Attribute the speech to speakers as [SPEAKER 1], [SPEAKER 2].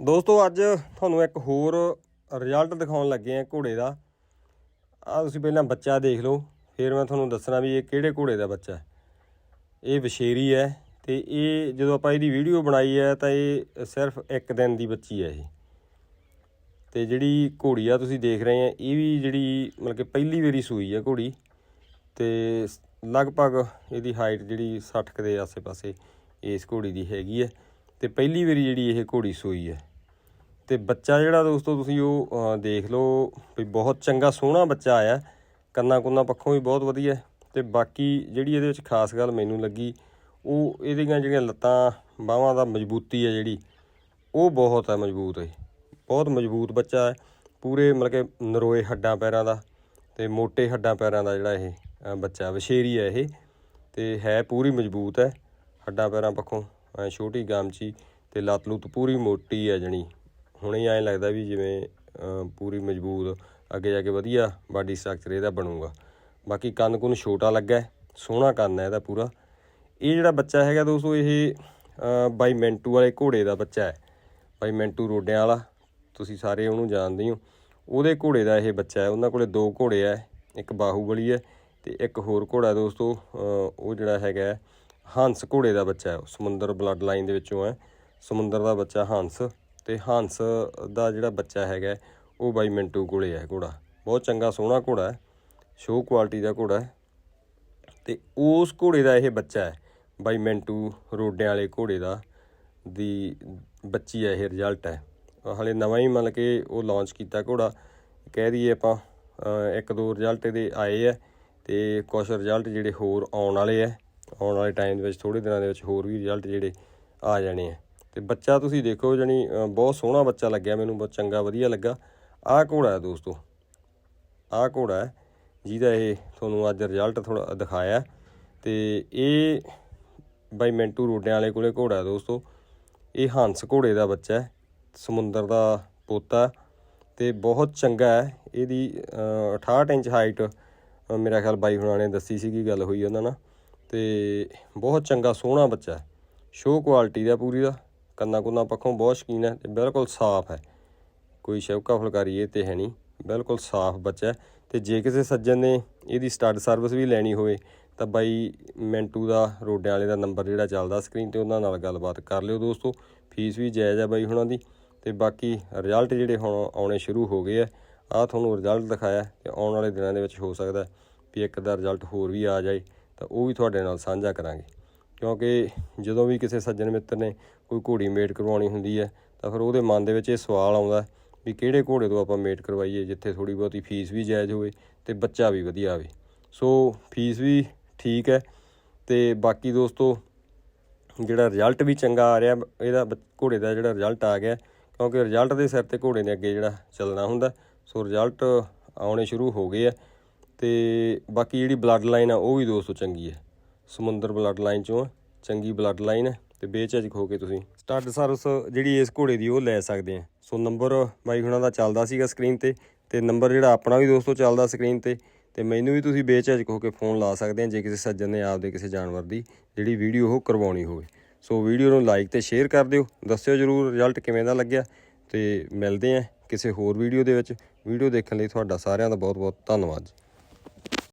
[SPEAKER 1] ਦੋਸਤੋ, ਅੱਜ ਤੁਹਾਨੂੰ ਇੱਕ ਹੋਰ ਰਿਜ਼ਲਟ ਦਿਖਾਉਣ ਲੱਗੇ ਆ ਘੋੜੇ ਦਾ। ਆ ਤੁਸੀਂ ਪਹਿਲਾਂ ਬੱਚਾ ਦੇਖ ਲਓ, ਫਿਰ ਮੈਂ ਤੁਹਾਨੂੰ ਦੱਸਣਾ ਵੀ ਇਹ ਕਿਹੜੇ ਘੋੜੇ ਦਾ ਬੱਚਾ ਹੈ। ਇਹ ਵਿਸ਼ੇਰੀ ਹੈ ਤੇ ਇਹ ਜਦੋਂ ਆਪਾਂ ਇਹਦੀ ਵੀਡੀਓ ਬਣਾਈ ਹੈ ਤਾਂ ਇਹ ਸਿਰਫ ਇੱਕ ਦਿਨ ਦੀ ਬੱਚੀ ਹੈ ਇਹ। ਤੇ ਜਿਹੜੀ ਘੋੜੀ ਆ ਤੁਸੀਂ ਦੇਖ ਰਹੇ ਆ ਇਹ ਵੀ ਜਿਹੜੀ ਮਤਲਬ ਕਿ ਪਹਿਲੀ ਵਾਰੀ ਸੂਈ ਹੈ ਘੋੜੀ ਤੇ ਲਗਭਗ ਇਹਦੀ ਹਾਈਟ ਜਿਹੜੀ 60 ਕੁ ਦੇ ਆਸੇ-ਪਾਸੇ ਇਸ ਘੋੜੀ ਦੀ ਹੈਗੀ ਹੈ ਤੇ ਪਹਿਲੀ ਵਾਰੀ ਜਿਹੜੀ ਇਹ ਘੋੜੀ ਸੂਈ ਹੈ। ਤੇ ਬੱਚਾ ਜਿਹੜਾ ਦੋਸਤੋ ਤੁਸੀਂ ਉਹ ਦੇਖ ਲਓ ਵੀ ਬਹੁਤ ਚੰਗਾ ਸੋਹਣਾ ਬੱਚਾ ਆਇਆ। ਕੰਨਾਂ ਕੁੰਨਾਂ ਪੱਖੋਂ ਵੀ ਬਹੁਤ ਵਧੀਆ। ਹੈ ਤੇ ਬਾਕੀ ਜਿਹੜੀ ਇਹਦੇ ਵਿੱਚ ਖਾਸ ਗੱਲ ਮੈਨੂੰ ਲੱਗੀ, ਉਹ ਇਹਦੀਆਂ ਜਿਹੜੀਆਂ ਲੱਤਾਂ, ਬਾਹਾਂ ਦਾ ਮਜ਼ਬੂਤੀ ਹੈ ਜਿਹੜੀ, ਉਹ ਬਹੁਤ ਹੈ ਮਜ਼ਬੂਤ ਹੈ ਬਹੁਤ ਮਜ਼ਬੂਤ ਬੱਚਾ ਹੈ। ਪੂਰੇ ਮਤਲਬ ਕਿ ਨਰੋਏ ਹੱਡਾਂ ਪੈਰਾਂ ਦਾ ਤੇ ਮੋٹے ਹੱਡਾਂ ਪੈਰਾਂ ਦਾ ਜਿਹੜਾ ਇਹ ਬੱਚਾ ਵਸ਼ੇਰੀ ਹੈ ਇਹ। ਤੇ ਹੈ ਪੂਰੀ ਮਜ਼ਬੂਤ ਹੈ, ਹੱਡਾਂ ਪੈਰਾਂ ਪੱਖੋਂ, ਐ ਛੋਟੀ ਗਾਮਚੀ ਤੇ ਲੱਤ ਲੁੱਤ ਪੂਰੀ ਮੋਟੀ ਹੈ ਜਣੀ। ਹੁਣੇ ਐਂ ਲੱਗਦਾ ਵੀ ਜਿਵੇਂ ਪੂਰੀ ਮਜ਼ਬੂਤ, ਅੱਗੇ ਜਾ ਕੇ ਵਧੀਆ ਬਾਡੀ ਸਟਰਕਚਰ ਇਹਦਾ ਬਣੂਗਾ। ਬਾਕੀ ਕੰਨ ਕੁਨ ਛੋਟਾ ਲੱਗਾ ਸੋਹਣਾ ਕੰਨ ਹੈ ਇਹਦਾ ਪੂਰਾ। ਇਹ ਜਿਹੜਾ ਬੱਚਾ ਹੈਗਾ ਦੋਸਤੋ, ਇਹ ਬਾਈ ਮੈਂਟੂ ਵਾਲੇ ਘੋੜੇ ਦਾ ਬੱਚਾ ਹੈ। ਬਾਈ ਮੈਂਟੂ ਰੋਡਿਆਂ ਵਾਲਾ, ਤੁਸੀਂ ਸਾਰੇ ਉਹਨੂੰ ਜਾਣਦੇ ਹੋ ਉਹਦੇ ਘੋੜੇ ਦਾ ਇਹ ਬੱਚਾ ਹੈ, ਉਹਨਾਂ ਕੋਲੇ ਦੋ ਘੋੜੇ ਆ ਇੱਕ ਬਾਹੂਬਲੀ ਹੈ ਤੇ ਇੱਕ ਹੋਰ ਘੋੜਾ ਦੋਸਤੋ ਉਹ ਜਿਹੜਾ ਹੈਗਾ ਹੰਸ ਘੋੜੇ ਦਾ ਬੱਚਾ ਹੈ। ਸਮੁੰਦਰ ਬਲੱਡ ਲਾਈਨ ਦੇ ਵਿੱਚੋਂ ਹੈ। ਸਮੁੰਦਰ ਦਾ ਬੱਚਾ ਹੰਸ। ਤੇ ਹੰਸ ਦਾ ਜਿਹੜਾ ਬੱਚਾ ਹੈਗਾ, ਉਹ ਬਾਈ ਮਿੰਟੂ ਕੋਲੇ ਹੈ ਘੋੜਾ। ਬਹੁਤ ਚੰਗਾ, ਸੋਹਣਾ ਘੋੜਾ ਹੈ। ਸ਼ੋਅ ਕੁਆਲਿਟੀ ਦਾ ਘੋੜਾ ਹੈ। ਤੇ ਉਸ ਘੋੜੇ ਦਾ ਇਹ ਬੱਚਾ ਹੈ, ਬਾਈ ਮਿੰਟੂ ਰੋਡਿਆਂ ਵਾਲੇ ਘੋੜੇ ਦਾ, ਦੀ ਬੱਚੀ ਹੈ ਇਹ ਰਿਜ਼ਲਟ ਹੈ। ਅਹ ਹਲੇ ਨਵਾਂ ਹੀ ਮਤਲਬ ਕਿ ਉਹ ਲਾਂਚ ਕੀਤਾ ਘੋੜਾ। ਕਹਿ ਦਈਏ ਆਪਾਂ ਇੱਕ ਦੋ ਰਿਜ਼ਲਟ ਇਹਦੇ ਆਏ ਆ ਤੇ ਕੁਝ ਰਿਜ਼ਲਟ ਜਿਹੜੇ ਹੋਰ ਆਉਣ ਵਾਲੇ ਆ ਆਉਣ ਵਾਲੇ ਟਾਈਮ ਦੇ ਵਿੱਚ ਥੋੜੇ ਦਿਨਾਂ ਦੇ ਵਿੱਚ ਹੋਰ ਵੀ ਰਿਜ਼ਲਟ ਜਿਹੜੇ ਆ ਜਾਣੇ ਆ ਤੇ ਬੱਚਾ ਤੁਸੀਂ ਦੇਖੋ ਜਣੀ ਬਹੁਤ ਸੋਹਣਾ ਬੱਚਾ ਲੱਗਿਆ ਮੈਨੂੰ ਬਹੁਤ ਚੰਗਾ ਵਧੀਆ ਲੱਗਾ। ਆਹ ਘੋੜਾ ਹੈ ਦੋਸਤੋ। ਆਹ ਘੋੜਾ ਹੈ ਜਿਹਦਾ ਇਹ ਤੁਹਾਨੂੰ ਅੱਜ ਰਿਜ਼ਲਟ ਥੋੜਾ ਦਿਖਾਇਆ ਤੇ ਇਹ ਬਾਈ ਮਿੰਟੂ ਰੋਡਿਆਂ ਵਾਲੇ ਕੋਲੇ ਘੋੜਾ ਦੋਸਤੋ। ਇਹ ਹੰਸ ਘੋੜੇ ਦਾ ਬੱਚਾ ਹੈ ਸਮੁੰਦਰ ਦਾ ਪੋਤਾ। ਤੇ ਬਹੁਤ ਚੰਗਾ ਹੈ ਇਹਦੀ ਅ, 68 ਇੰਚ ਹਾਈਟ ਮੇਰਾ ਖਿਆਲ ਬਾਈ ਹੁਣਾਂ ਨੇ ਦੱਸੀ ਸੀਗੀ ਗੱਲ ਹੋਈ ਉਹਨਾਂ ਨਾਲ। ਤੇ ਬਹੁਤ ਚੰਗਾ ਸੋਹਣਾ ਬੱਚਾ ਹੈ। ਸ਼ੋਅ ਕੁਆਲਿਟੀ ਦਾ ਪੂਰੀ ਦਾ। ਕੰਨਾਂ ਕੁੰਨਾਂ ਪੱਖੋਂ ਬਹੁਤ ਸ਼ਕੀਨ ਹੈ ਤੇ ਬਿਲਕੁਲ ਸਾਫ਼ ਹੈ। ਕੋਈ ਸ਼ੌਕਾ ਫੁਲਕਾਰੀ ਇਹ ਤੇ ਹੈ ਨਹੀਂ, ਬਿਲਕੁਲ ਸਾਫ਼ ਬੱਚਾ ਹੈ ਤੇ ਜੇ ਕਿਸੇ ਸੱਜਣ ਨੇ ਇਹਦੀ ਸਟੱਡ ਸਰਵਿਸ ਵੀ ਲੈਣੀ ਹੋਵੇ ਤਾਂ ਬਾਈ ਮਿੰਟੂ ਦਾ, ਰੋਡਿਆਂ ਵਾਲੇ ਦਾ ਨੰਬਰ ਜਿਹੜਾ ਚੱਲਦਾ ਸਕਰੀਨ ਤੇ ਉਹਨਾਂ ਨਾਲ ਗੱਲਬਾਤ ਕਰ ਲਿਓ ਦੋਸਤੋ। ਫੀਸ ਵੀ ਜਾਇਜ਼ ਹੈ ਬਾਈ ਹੁਣਾਂ ਦੀ ਤੇ ਬਾਕੀ ਰਿਜ਼ਲਟ ਜਿਹੜੇ ਹੁਣ ਆਉਣੇ ਸ਼ੁਰੂ ਹੋ ਗਏ ਆ, ਆਹ ਤੁਹਾਨੂੰ ਰਿਜ਼ਲਟ ਦਿਖਾਇਆ ਤੇ ਆਉਣ ਵਾਲੇ ਦਿਨਾਂ ਦੇ ਵਿੱਚ ਹੋ ਸਕਦਾ ਵੀ ਇੱਕ ਦਾ ਰਿਜ਼ਲਟ ਹੋਰ ਵੀ ਆ ਜਾਏ ਤਾਂ ਉਹ ਵੀ ਤੁਹਾਡੇ ਨਾਲ ਸਾਂਝਾ ਕਰਾਂਗੇ। ਕਿਉਂਕਿ ਜਦੋਂ ਵੀ ਕਿਸੇ ਸੱਜਣ ਮਿੱਤਰ ਨੇ ਕੋਈ ਘੋੜੀ ਮੇਟ ਕਰਵਾਉਣੀ ਹੁੰਦੀ ਹੈ, ਤਾਂ ਫਿਰ ਉਹਦੇ ਮਨ ਦੇ ਵਿੱਚ ਇਹ ਸਵਾਲ ਆਉਂਦਾ ਵੀ ਕਿਹੜੇ ਘੋੜੇ ਤੋਂ ਆਪਾਂ ਮੇਟ ਕਰਵਾਈਏ, ਜਿੱਥੇ ਥੋੜੀ ਬਹੁਤੀ ਫੀਸ ਵੀ ਜਾਇਜ਼ ਹੋਵੇ ਤੇ ਬੱਚਾ ਵੀ ਵਧੀਆ ਆਵੇ। ਸੋ ਫੀਸ ਵੀ ਠੀਕ ਹੈ ਤੇ ਬਾਕੀ ਦੋਸਤੋ, ਜਿਹੜਾ ਰਿਜ਼ਲਟ ਵੀ ਚੰਗਾ ਆ ਰਿਹਾ, ਇਹਦਾ ਬ- ਘੋੜੇ ਦਾ ਜਿਹੜਾ ਰਿਜ਼ਲਟ ਆ ਗਿਆ, ਕਿਉਂਕਿ ਰਿਜ਼ਲਟ ਦੇ ਸਿਰ ਤੇ ਘੋੜੇ ਨੇ ਅੱਗੇ ਜਿਹੜਾ ਚੱਲਣਾ ਹੁੰਦਾ ਸੋ ਰਿਜ਼ਲਟ ਆਉਣੇ ਸ਼ੁਰੂ ਹੋ ਗਏ ਆ ਤੇ ਬਾਕੀ ਜਿਹੜੀ ਬਲੱਡ ਲਾਈਨ ਆ, ਉਹ ਵੀ ਦੋਸਤੋ ਚੰਗੀ ਹੈ। ਸਮੁੰਦਰ ਬਲੱਡ ਲਾਈਨ ਚੋਂ ਚੰਗੀ ਬਲੱਡ ਲਾਈਨ ਹੈ ਤੇ ਬੇਝਿਜਕ ਹੋ ਕੇ ਤੁਸੀਂ ਸਟੱਡ ਸਰਵਿਸ ਜਿਹੜੀ ਇਸ ਘੋੜੇ ਦੀ ਉਹ ਲੈ ਸਕਦੇ ਆ ਸੋ ਨੰਬਰ ਬਾਈ ਹੁਣਾਂ ਦਾ ਚੱਲਦਾ ਸੀਗਾ ਸਕਰੀਨ ਤੇ ਤੇ ਨੰਬਰ ਜਿਹੜਾ ਆਪਣਾ ਵੀ ਦੋਸਤੋ ਚੱਲਦਾ ਸਕਰੀਨ ਤੇ ਤੇ ਮੈਨੂੰ ਵੀ ਤੁਸੀਂ ਬੇਝਿਜਕ ਹੋ ਕੇ ਫੋਨ ਲਾ ਸਕਦੇ ਆ ਜੇ ਕਿਸੇ ਸੱਜਣ ਨੇ ਆਪਦੇ ਕਿਸੇ ਜਾਨਵਰ ਦੀ ਜਿਹੜੀ ਵੀਡੀਓ ਉਹ ਕਰਵਾਉਣੀ ਹੋਵੇ। ਸੋ ਵੀਡੀਓ ਨੂੰ ਲਾਈਕ ਤੇ ਸ਼ੇਅਰ ਕਰ ਦਿਓ, ਦੱਸਿਓ ਜਰੂਰ ਰਿਜ਼ਲਟ ਕਿਵੇਂ ਦਾ ਲੱਗਿਆ ਤੇ ਮਿਲਦੇ ਆ ਕਿਸੇ ਹੋਰ ਵੀਡੀਓ ਦੇ ਵਿੱਚ। ਵੀਡੀਓ ਦੇਖਣ ਲਈ ਤੁਹਾਡਾ ਸਾਰਿਆਂ ਦਾ ਬਹੁਤ ਬਹੁਤ ਧੰਨਵਾਦ ਜੀ।